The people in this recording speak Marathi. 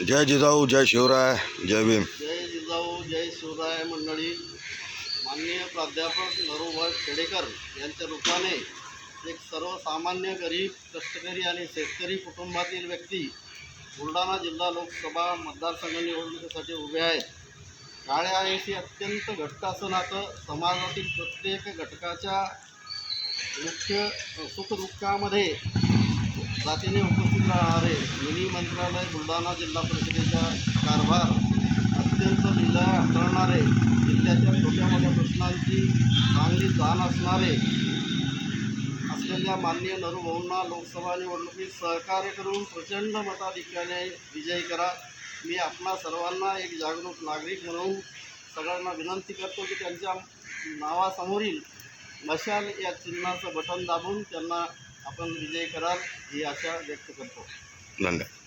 जय जिजाऊ जय शिवराय जय भीम. जय जिजाऊ जय शिवराय मंडळी. माननीय प्राध्यापक नरोभाई खेडेकर यांच्या रूपाने एक सर्वसामान्य गरीब कष्टकरी आणि शेतकरी कुटुंबातील व्यक्ती बुलढाणा जिल्हा लोकसभा मतदारसंघ निवडणुकीसाठी उभे आहेत काळ्या ऐशी अत्यंत घटक असं नातं समाजातील प्रत्येक घटकाच्या मुख्य सुखदुःखामध्ये जातीने उपस्थित राहणारे मिनी मंत्रालय बुलढाणा जिल्हा परिषदेचा कारभार अत्यंत लिला हाताळणारे जिल्ह्याच्या छोट्या मोठ्या प्रश्नांची चांगली जाण असणारे असलेल्या माननीय नरुभाऊंना लोकसभा निवडणुकीत सहकार्य करून प्रचंड मताधिक्याने विजयी करा. मी आपणा सर्वांना एक जागरूक नागरिक म्हणून सगळ्यांना विनंती करतो की त्यांच्या नावासमोरील मशाल या चिन्हाचं बटन दाबून त्यांना आपण विजयी कराल ही आशा व्यक्त करतो. धन्यवाद.